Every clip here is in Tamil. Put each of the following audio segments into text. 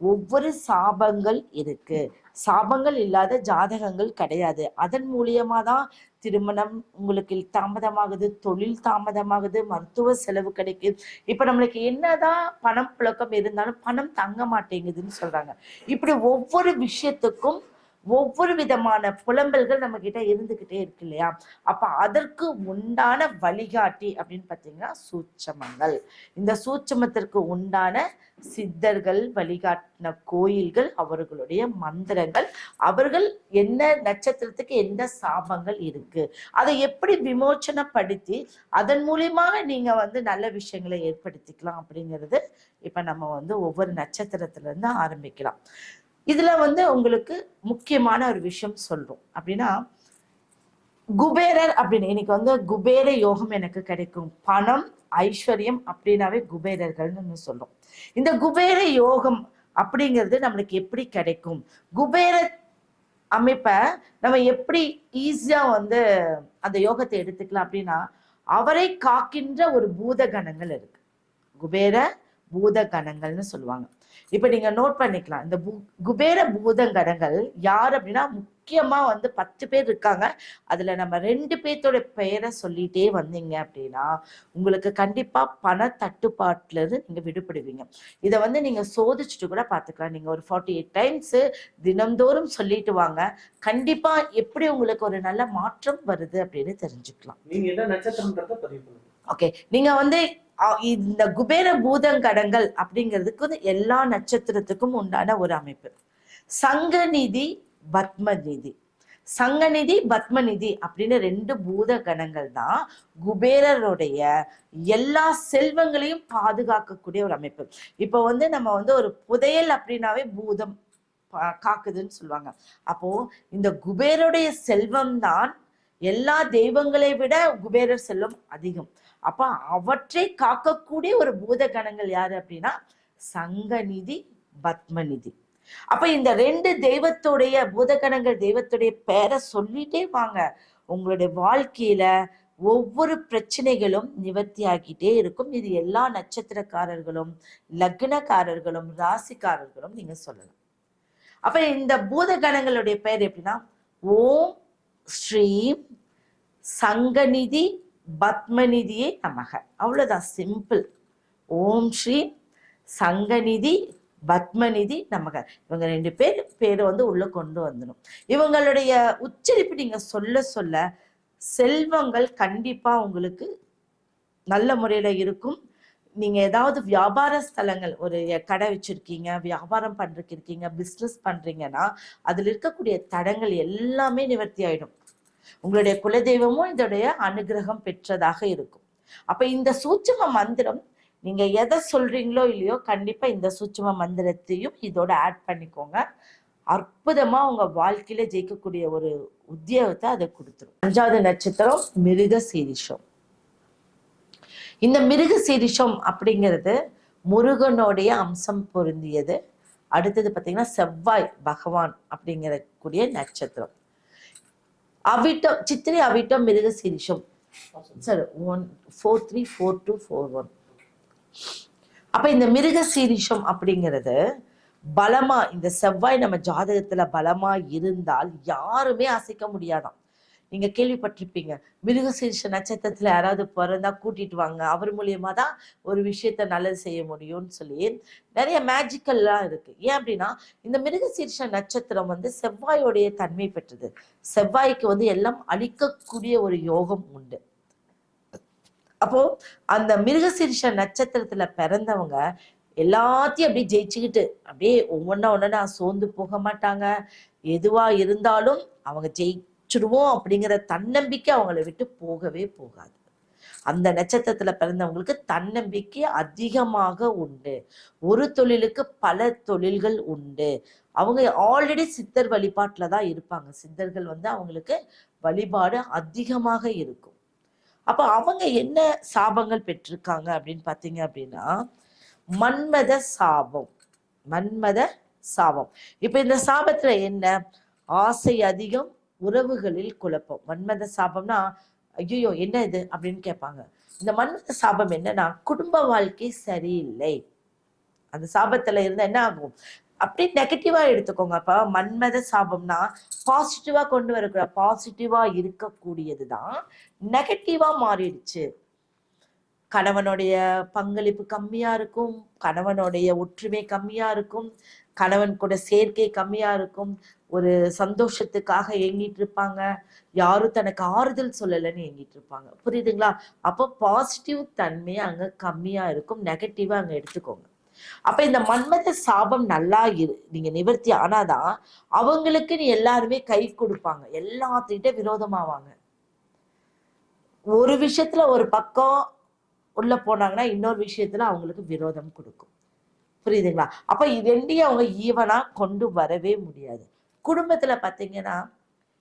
ஒவ்வொரு சாபங்கள் இருக்கு. சாபங்கள் இல்லாத ஜாதகங்கள் கிடையாது. அதன் மூலியமா தான் திருமணம் உங்களுக்கு தாமதமாகுது தொழில் தாமதமாகுது மருத்துவ செலவு கிடைக்குது. இப்ப நம்மளுக்கு என்னதான் பணம் புழக்கம் இருந்தாலும் பணம் தங்க மாட்டேங்குதுன்னு சொல்றாங்க. இப்படி ஒவ்வொரு விஷயத்துக்கும் ஒவ்வொரு விதமான புலம்பல்கள் நம்ம கிட்ட இருந்துகிட்டே இருக்கு இல்லையா? அப்ப அதற்கு உண்டான வழிகாட்டி அப்படின்னு பாத்தீங்கன்னா சூட்சமங்கள். இந்த சூட்சமத்திற்கு உண்டான சித்தர்கள் வழிகாட்டின கோயில்கள் அவர்களுடைய மந்திரங்கள் அவர்கள் என்ன நட்சத்திரத்துக்கு எந்த சாபங்கள் இருக்கு? அதை எப்படி விமோச்சனப்படுத்தி அதன் மூலியமாக நீங்க வந்து நல்ல விஷயங்களை ஏற்படுத்திக்கலாம் அப்படிங்கிறது இப்ப நம்ம வந்து ஒவ்வொரு நட்சத்திரத்துல இருந்து ஆரம்பிக்கலாம். இதுல வந்து உங்களுக்கு முக்கியமான ஒரு விஷயம் சொல்றோம். அப்படின்னா குபேரர் அப்படின்னு இன்னைக்கு வந்து குபேர யோகம் எனக்கு கிடைக்கும். பணம் ஐஸ்வர்யம் அப்படின்னாவே குபேரர்கள்னு சொல்லும் இந்த குபேர யோகம் அப்படிங்கிறது நம்மளுக்கு எப்படி கிடைக்கும்? குபேர அமைப்பை நம்ம எப்படி ஈஸியா வந்து அந்த யோகத்தை எடுத்துக்கலாம் அப்படின்னா அவரை காக்கின்ற ஒரு பூத கணங்கள் இருக்கு. குபேர பூத கணங்கள்னு சொல்லுவாங்க. இப்ப நீங்க நோட் பண்ணிக்கலாம். இந்த குபேர பூதங்கணங்கள் யார் அப்படின்னா முக்கியமா வந்து பத்து பேர் இருக்காங்க. அதுல நம்ம ரெண்டு பேர்த்தோட பெயரை சொல்லிட்டே வந்தீங்க அப்படின்னா உங்களுக்கு கண்டிப்பா பண தட்டுப்பாட்டுல இருந்து நீங்க விடுபடுவீங்க. இதை வந்து நீங்க சோதிச்சுட்டு கூட பாத்துக்கலாம் நீங்க ஒரு ஃபார்ட்டி எயிட் டைம்ஸ் தினம்தோறும் சொல்லிட்டு வாங்க. கண்டிப்பா எப்படி உங்களுக்கு ஒரு நல்ல மாற்றம் வருது அப்படின்னு தெரிஞ்சுக்கலாம். ஓகே நீங்க வந்து இந்த குபேர பூதங்கடங்கள் அப்படிங்கிறதுக்கு வந்து எல்லா நட்சத்திரத்துக்கும் உண்டான ஒரு அமைப்பு. சங்கநிதி பத்மநிதி சங்கநிதி பத்மநிதி அப்படின்னு ரெண்டு பூத கணங்கள் தான் குபேரருடைய எல்லா செல்வங்களையும் பாதுகாக்கக்கூடிய ஒரு அமைப்பு. இப்போ வந்து நம்ம வந்து ஒரு புதையல் அப்படின்னாவே பூதம் காக்குதுன்னு சொல்லுவாங்க. அப்போ இந்த குபேருடைய செல்வம் தான் எல்லா தெய்வங்களை விட குபேரர் செல்வம் அதிகம். அப்ப அவற்றை காக்கக்கூடிய ஒரு பூதகணங்கள் யாரு அப்படின்னா? சங்கநிதி பத்மநிதி. அப்ப இந்த ரெண்டு தெய்வத்துடைய பூதகணங்கள் தெய்வத்துடைய பெயரை சொல்லிட்டே வாங்க. உங்களுடைய வாழ்க்கையில ஒவ்வொரு பிரச்சனைகளும் நிவர்த்தி ஆகிட்டே இருக்கும். இது எல்லா நட்சத்திரக்காரர்களும் லக்னக்காரர்களும் ராசிக்காரர்களும் நீங்க சொல்லலாம். அப்ப இந்த பூதகணங்களுடைய பெயர் எப்படின்னா? ஓம் ஸ்ரீம் சங்கநிதி பத்மநிதியே நமக. அவ்வளோதான் சிம்பிள் ஓம் ஸ்ரீ சங்கநிதி பத்மநிதி நமக. இவங்க ரெண்டு பேர் பேரை வந்து உள்ளே கொண்டு வந்துடும் இவங்களுடைய உச்சரிப்பு நீங்கள் சொல்ல சொல்ல செல்வங்கள் கண்டிப்பாக உங்களுக்கு நல்ல முறையில் இருக்கும். நீங்கள் ஏதாவது வியாபார ஸ்தலங்கள் ஒரு கடை வச்சுருக்கீங்க வியாபாரம் பண்ணுறக்கு இருக்கீங்க பிஸ்னஸ் பண்ணுறீங்கன்னா அதில் இருக்கக்கூடிய தடங்கள் எல்லாமே நிவர்த்தி ஆகிடும் உங்களுடைய குலதெய்வமும் இதோடைய அனுகிரகம் பெற்றதாக இருக்கும். அப்ப இந்த சூட்சும மந்திரம் நீங்க எதை சொல்றீங்களோ இல்லையோ கண்டிப்பா இந்த சூட்சும மந்திரத்தையும் இதோட ஆட் பண்ணிக்கோங்க. அற்புதமா உங்க வாழ்க்கையில ஜெயிக்கக்கூடிய ஒரு உத்தியோகத்தை அதை கொடுத்துரும். அஞ்சாவது நட்சத்திரம் மிருக சீரிஷம். இந்த மிருக சீரிஷம் அப்படிங்கிறது முருகனுடைய அம்சம் பொருந்தியது. அடுத்தது பார்த்தீங்கன்னா செவ்வாய் பகவான் அப்படிங்கிற கூடிய நட்சத்திரம். அவிட்டம் சித்திரை அவிட்டம் மிருக சீரிஷம். Sir one four three four two four one அப்ப இந்த மிருக சீரிஷம் அப்படிங்கிறது பலமா இந்த செவ்வாய் நம்ம ஜாதகத்துல பலமா இருந்தால் யாருமே அசைக்க முடியாதாம். நீங்க கேள்விப்பட்டிருப்பீங்க. மிருகசீர்ஷ நட்சத்திரத்துல யாராவது பிறந்தா கூட்டிட்டு வாங்க. அவர் மூலியமா தான் ஒரு விஷயத்த நல்லது செய்ய முடியும்னு சொல்லி நிறைய மேஜிக்கல்லாம் இருக்கு. ஏன் அப்படின்னா இந்த மிருகசீர்ஷ நட்சத்திரம் வந்து செவ்வாயோடைய தன்மை பெற்றது. செவ்வாய்க்கு வந்து எல்லாம் அழிக்கக்கூடிய ஒரு யோகம் உண்டு. அப்போ அந்த மிருகசீரிஷ நட்சத்திரத்துல பிறந்தவங்க எல்லாத்தையும் அப்படியே ஜெயிச்சுக்கிட்டு அப்படியே ஒவ்வொன்றா ஒன்றா சோர்ந்து போக மாட்டாங்க. எதுவா இருந்தாலும் அவங்க ஜெயி ஜெயிச்சிடுவோம் அப்படிங்கிற தன்னம்பிக்கை அவங்கள விட்டு போகவே போகாது. அந்த நட்சத்திரத்துல பிறந்தவங்களுக்கு தன்னம்பிக்கை அதிகமாக உண்டு. ஒரு தொழிலுக்கு பல தொழில்கள் உண்டு. அவங்க ஆல்ரெடி சித்தர் வழிபாட்டில் தான் இருப்பாங்க. சித்தர்கள் வந்து அவங்களுக்கு வழிபாடு அதிகமாக இருக்கும். அப்ப அவங்க என்ன சாபங்கள் பெற்றிருக்காங்க அப்படின்னு பார்த்தீங்க அப்படின்னா மன்மத சாபம். மன்மத சாபம். இப்ப இந்த சாபத்துல என்ன? ஆசை அதிகம் உறவுகளில் குழப்பம். மன்மத சாபம்னா ஐயோ என்ன இது? அப்படின்னு கேட்பாங்க. இந்த மன்மத சாபம் என்னன்னா குடும்ப வாழ்க்கை சரியில்லை. அந்த சாபத்துல இருந்தா என்ன ஆகும்? அப்படியே நெகட்டிவா எடுத்துக்கோங்க. அப்ப மன்மத சாபம்னா பாசிட்டிவா கொண்டு வரக்கூட பாசிட்டிவா இருக்கக்கூடியதுதான் நெகட்டிவா மாறிடுச்சு. கணவனுடைய பங்களிப்பு கம்மியா இருக்கும். கணவனுடைய ஒற்றுமை கம்மியா இருக்கும். கணவன் கூட சேர்க்கை கம்மியா இருக்கும். ஒரு சந்தோஷத்துக்காக ஏங்கிட்டு இருப்பாங்க யாரும் தனக்கு ஆறுதல் சொல்லலைன்னு ஏங்கிட்டு இருப்பாங்க புரியுதுங்களா? அப்போ பாசிட்டிவ் தன்மை அங்க கம்மியா இருக்கும். நெகட்டிவா அங்க எடுத்துக்கோங்க. அப்ப இந்த மன்மத சாபம் நல்லா இரு நீங்க நிவர்த்தி ஆனாதான் அவங்களுக்கு நீ எல்லாருமே கை கொடுப்பாங்க. எல்லாத்துக்கிட்ட விரோதமாவாங்க. ஒரு விஷயத்துல ஒரு பக்கம் உள்ள போனாங்கன்னா இன்னொரு விஷயத்துல அவங்களுக்கு விரோதம் கொடுக்கும். புரியுதுங்களா? அப்ப ரெண்டையும் அவங்க ஈவனா கொண்டு வரவே முடியாது. குடும்பத்துல பாத்தீங்கன்னா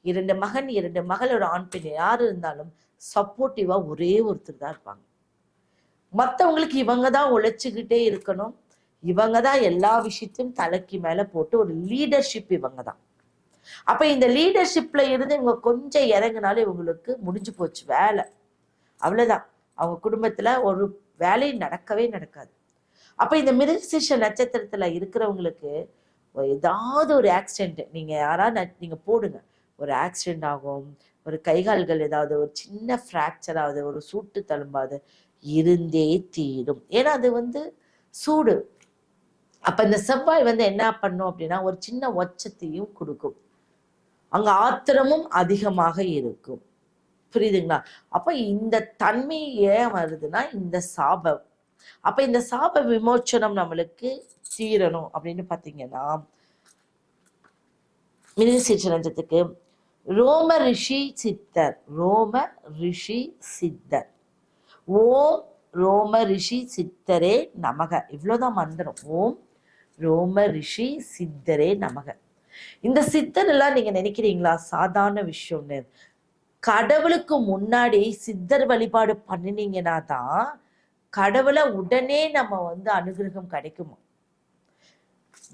இரண்டு மகன் இரண்டு மகள் ஒரு ஆண் பெண் யார் இருந்தாலும் சப்போர்ட்டிவா ஒரே ஒருத்தர் தான் இருப்பாங்க. மற்றவங்களுக்கு இவங்க தான் உழைச்சிக்கிட்டே இருக்கணும். இவங்க தான் எல்லா விஷயத்தையும் தலைக்கு மேல போட்டு ஒரு லீடர்ஷிப் இவங்க தான். அப்ப இந்த லீடர்ஷிப்ல இருந்து இவங்க கொஞ்சம் இறங்குனாலும் இவங்களுக்கு முடிஞ்சு போச்சு வேலை. அவ்வளவுதான். அவங்க குடும்பத்துல ஒரு வேலையும் நடக்கவே நடக்காது. அப்போ இந்த மிருகசிஷ நட்சத்திரத்தில் இருக்கிறவங்களுக்கு ஏதாவது ஒரு ஆக்சிடென்ட் நீங்கள் யாராவது நீங்கள் போடுங்க. ஒரு ஆக்சிடெண்ட் ஆகும் ஒரு கைகால்கள் ஏதாவது ஒரு சின்ன ஃப்ராக்சர் ஆகுது ஒரு சூட்டு தழும்பாது இருந்தே தீரும். ஏன்னா அது வந்து சூடு. அப்போ இந்த செவ்வாய் வந்து என்ன பண்ணும் அப்படின்னா ஒரு சின்ன ஒச்சத்தையும் கொடுக்கும். அங்கே ஆத்திரமும் அதிகமாக இருக்கும். புரியுதுங்களா? அப்போ இந்த தன்மை ஏன் வருதுன்னா இந்த சாபம். அப்ப இந்த சாப விமோச்சனம் நம்மளுக்கு தீரணும் அப்படின்னு பாத்தீங்கன்னா மிருகசீச்சனத்துக்கு ரோம ரிஷி சித்தர் ரோம ரிஷி சித்தர். ஓம் ரோம ரிஷி சித்தரே நமக. இவ்வளவுதான் மந்திரம். ஓம் ரோம ரிஷி சித்தரே நமக. இந்த சித்தர் எல்லாம் நீங்க நினைக்கிறீங்களா? சாதாரண விஷயம்னு. கடவுளுக்கு முன்னாடி சித்தர் வழிபாடு பண்ணினீங்கன்னா தான் கடவுளை உடனே நம்ம வந்து அனுகிரகம் கிடைக்குமா?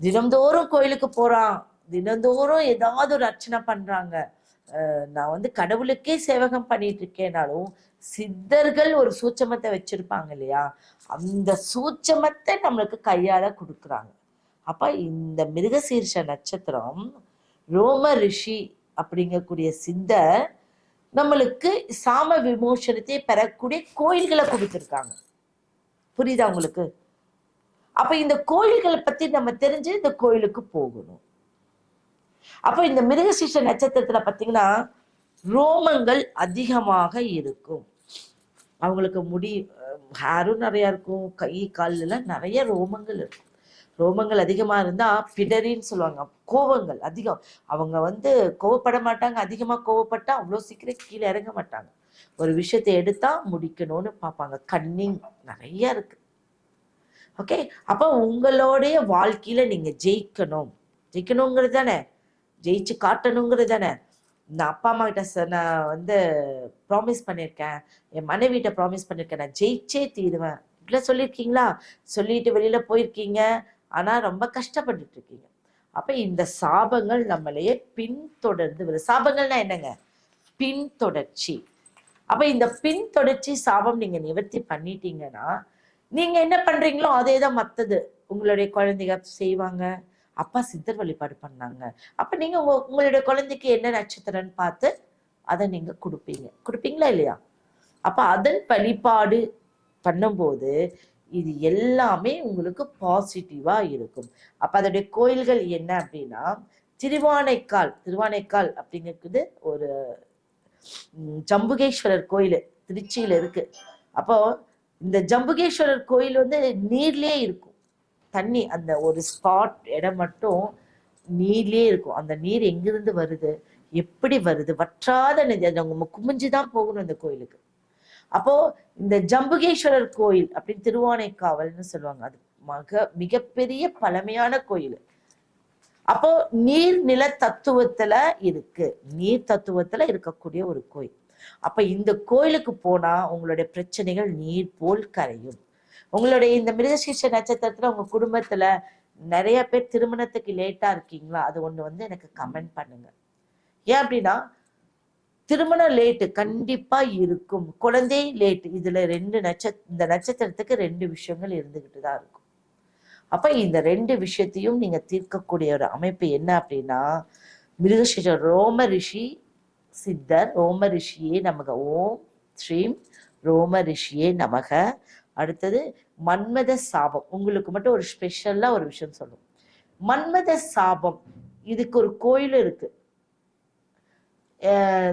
தினந்தோறும் கோயிலுக்கு போறான். தினந்தோறும் ஏதாவது ஒரு அர்ச்சனை பண்றாங்க. அஹ், நான் வந்து கடவுளுக்கே சேவகம் பண்ணிட்டு இருக்கேனாலும் சித்தர்கள் ஒரு சூட்சமத்தை வச்சிருப்பாங்க இல்லையா? அந்த சூட்சமத்தை நம்மளுக்கு கையால கொடுக்குறாங்க. அப்ப இந்த மிருகசீர்ஷ நட்சத்திரம் ரோம ரிஷி அப்படிங்கக்கூடிய சித்தர் நம்மளுக்கு சாம விமோசனத்தை பெறக்கூடிய கோயில்களை கொடுத்துருக்காங்க. புரியுதா உங்களுக்கு? அப்ப இந்த கோயில்களை பத்தி நம்ம தெரிஞ்சு இந்த கோயிலுக்கு போகணும். அப்ப இந்த மிருகசீஷ நட்சத்திரத்துல பாத்தீங்கன்னா ரோமங்கள் அதிகமாக இருக்கும். அவங்களுக்கு முடி ஹேரும் நிறைய இருக்கும். கை கால்ல நிறைய ரோமங்கள் இருக்கும். ரோமங்கள் அதிகமா இருந்தா பிடரின்னு சொல்லுவாங்க. கோவங்கள் அதிகம். அவங்க வந்து கோவப்பட மாட்டாங்க. அதிகமா கோவப்பட்டா அவ்வளோ சீக்கிரம் கீழே இறங்க மாட்டாங்க. ஒரு விஷயத்தை எடுத்தா முடிக்கணும்னு பார்ப்பாங்க. கன்னிங் நிறைய இருக்கு. ஓகே அப்போ உங்களுடைய வாழ்க்கையில நீங்க ஜெயிக்கணும். ஜெயிக்கணுங்கிறது தானே? ஜெயிச்சு காட்டணுங்கிறது தானே? நான் அப்பா அம்மா கிட்ட நான் வந்து ப்ராமிஸ் பண்ணியிருக்கேன் என் மனைவிட்ட ப்ராமிஸ் பண்ணியிருக்கேன் நான் ஜெயிச்சே தீருவேன். இப்படிலாம் சொல்லியிருக்கீங்களா? சொல்லிட்டு வெளியில போயிருக்கீங்க. ஆனா ரொம்ப கஷ்டப்பட்டுட்டு இருக்கீங்க அப்ப இந்த சாபங்கள் நம்மளையே பின்தொடர்ந்து வருது சாபங்கள்னா என்னங்க? பின்தொடர்ச்சி. அப்ப இந்த பின்தொடர்ச்சி சாபம் நீங்க நிவர்த்தி பண்ணிட்டீங்கன்னா நீங்க என்ன பண்றீங்களோ அதே தான் மத்தது. உங்களுடைய குழந்தைங்க செய்வாங்க. அப்பா சித்தர் வழிபாடு பண்ணாங்க. அப்ப நீங்க உங்க உங்களுடைய குழந்தைக்கு என்ன நட்சத்திரம்னு பார்த்து அதை நீங்க கொடுப்பீங்க. கொடுப்பீங்களா இல்லையா? அப்ப அதன் வழிபாடு பண்ணும்போது இது எல்லாமே உங்களுக்கு பாசிட்டிவா இருக்கும். அப்ப அதோடைய கோயில்கள் என்ன அப்படின்னா திருவானைக்கால் திருவானைக்கால் அப்படிங்கிறது ஒரு ஜம்புகேஸ்வரர் கோயில் திருச்சியில இருக்கு. அப்போ இந்த ஜம்புகேஸ்வரர் கோயில் வந்து நீர்லயே இருக்கும். தண்ணி அந்த ஒரு ஸ்பாட் இடம் மட்டும் நீர்லயே இருக்கும். அந்த நீர் எங்கிருந்து வருது? எப்படி வருது? வற்றாத நதி அது அவங்க குமிஞ்சு தான் போகணும் இந்த கோயிலுக்கு. அப்போ இந்த ஜம்புகேஸ்வரர் கோயில் அப்படின்னு திருவானைக்காவல்னு சொல்லுவாங்க. அது மக மிகப்பெரிய பழமையான கோயில். அப்போ நீர்நில தத்துவத்துல இருக்கு. நீர் தத்துவத்துல இருக்கக்கூடிய ஒரு கோயில். அப்ப இந்த கோயிலுக்கு போனா உங்களுடைய பிரச்சனைகள் நீர் போல் கரையும். உங்களுடைய இந்த மிருகசீர்ஷ நட்சத்திரத்துல உங்க குடும்பத்துல நிறைய பேர் திருமணத்துக்கு லேட்டா இருக்கீங்களா? அது ஒண்ணு வந்து எனக்கு கமெண்ட் பண்ணுங்க. ஏன் அப்படின்னா திருமணம் லேட்டு கண்டிப்பா இருக்கும். குழந்தை லேட்டு இதுல ரெண்டு நட்ச இந்த நட்சத்திரத்துக்கு ரெண்டு விஷயங்கள் இருந்துகிட்டு தான் இருக்கும். அப்போ இந்த ரெண்டு விஷயத்தையும் நீங்கள் தீர்க்கக்கூடிய ஒரு அமைப்பு என்ன அப்படின்னா மிருகசீஷ ரோம ரிஷி சித்தர் ரோம ரிஷியே நமக ஓம் ஸ்ரீம் ரோம ரிஷியே நமக. அடுத்தது மன்மத சாபம். உங்களுக்கு மட்டும் ஒரு ஸ்பெஷலாக ஒரு விஷயம் சொல்லும். மன்மத சாபம். இதுக்கு ஒரு கோயில் இருக்கு.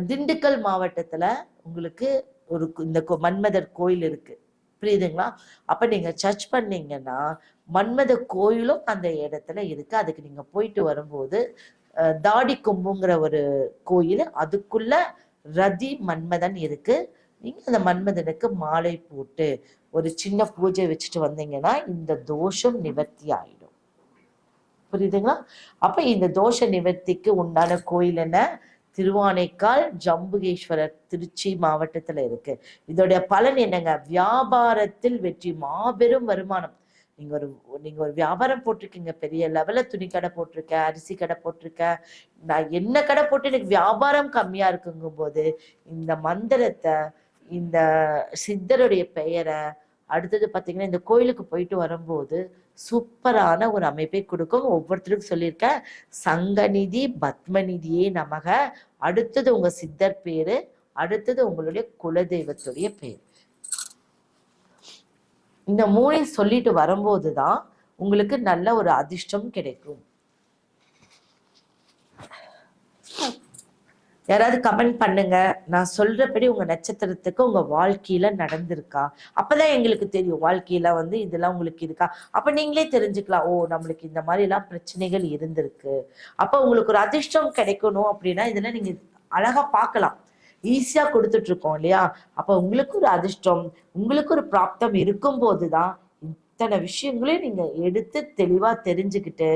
திண்டுக்கல் மாவட்டத்தில் உங்களுக்கு ஒரு கு- இந்த கோ- மன்மதர் கோயில் இருக்கு. புரியுதுங்களா? அப்ப நீங்க சர்ச் பண்ணீங்கன்னா மன்மத கோயிலும் அந்த இடத்துல இருக்கு. அதுக்கு நீங்க போயிட்டு வரும்போது தாடி கொம்புங்கிற ஒரு கோயில் அதுக்குள்ள ரதி மன்மதன் இருக்கு. நீங்க அந்த மன்மதனுக்கு மாலை போட்டு ஒரு சின்ன பூஜை வச்சுட்டு வந்தீங்கன்னா இந்த தோஷம் நிவர்த்தி ஆயிடும். புரியுதுங்களா? அப்ப இந்த தோஷ நிவர்த்திக்கு உண்டான கோயில் என்ன? திருவானைக்கால் ஜம்புகேஸ்வரர் திருச்சி மாவட்டத்தில் இருக்கு. இதோடைய பலன் என்னங்க? வியாபாரத்தில் வெற்றி மாபெரும் வருமானம். நீங்க ஒரு நீங்க ஒரு வியாபாரம் போட்டிருக்கீங்க பெரிய லெவலில் துணி கடை போட்டிருக்க அரிசி கடை போட்டிருக்க. நான் என்ன கடை போட்டு எனக்கு வியாபாரம் கம்மியா இருக்குங்கும் போது இந்த மந்திரத்தை இந்த சித்தருடைய பெயரை அடுத்தது பார்த்தீங்கன்னா இந்த கோயிலுக்கு போயிட்டு வரும்போது சூப்பரான ஒரு அமைப்பை கொடுக்கும். ஒவ்வொருத்தருக்கும் சொல்லியிருக்கேன் சங்கநிதி பத்மநிதியே நமக. அடுத்தது உங்க சித்தர் பேரு அடுத்தது உங்களுடைய குலதெய்வத்துடைய பேர். இந்த மூணையும் சொல்லிட்டு வரும்போது தான் உங்களுக்கு நல்ல ஒரு அதிர்ஷ்டம் கிடைக்கும். யாராவது கமெண்ட் பண்ணுங்க. நான் சொல்றபடி உங்க நட்சத்திரத்துக்கு உங்க வாழ்க்கையில நடந்திருக்கா? அப்பதான் எங்களுக்கு தெரியும். வாழ்க்கையில வந்து இதெல்லாம் உங்களுக்கு இருக்கா? அப்ப நீங்களே தெரிஞ்சுக்கலாம். ஓ நம்மளுக்கு இந்த மாதிரி எல்லாம் பிரச்சனைகள் இருந்திருக்கு. அப்ப உங்களுக்கு ஒரு அதிர்ஷ்டம் கிடைக்கணும் அப்படின்னா இதெல்லாம் நீங்க அழகா பார்க்கலாம். ஈஸியா கொடுத்துட்டு இருக்கோம் இல்லையா? அப்ப உங்களுக்கு ஒரு அதிர்ஷ்டம் உங்களுக்கு ஒரு பிராப்தம் இருக்கும் போதுதான் அத்தனை விஷயங்களையும் நீங்கள் எடுத்து தெளிவாக தெரிஞ்சுக்கிட்டு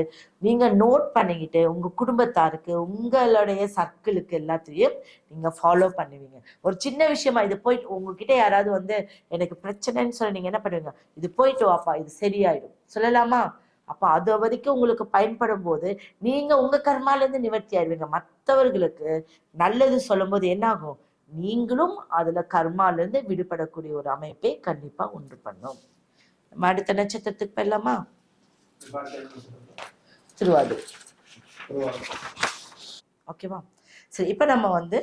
நீங்கள் நோட் பண்ணிக்கிட்டு உங்கள் குடும்பத்தாருக்கு உங்களுடைய சர்க்கிளுக்கு எல்லாத்தையும் நீங்கள் ஃபாலோ பண்ணுவீங்க. ஒரு சின்ன விஷயமா இது போயிட்டு உங்ககிட்ட யாராவது வந்து எனக்கு பிரச்சனைன்னு சொல்லி நீங்கள் என்ன பண்ணுவீங்க? இது போயிட்டு வாப்பா இது சரியாயிடும். சொல்லலாமா? அப்போ அது வரைக்கும் உங்களுக்கு பயன்படும் போது நீங்கள் உங்கள் கர்மாலேருந்து நிவர்த்தி ஆயிடுவீங்க மற்றவர்களுக்கு நல்லது சொல்லும்போது என்னாகும்? நீங்களும் அதுல கர்மாலேருந்து விடுபடக்கூடிய ஒரு அமைப்பை கண்டிப்பாக உண்டு பண்ணும். அடுத்த நட்சத்திரத்துக்கு போயிடலாமா? திருவாரூர். ஓகேவா சரி இப்போ நம்ம வந்து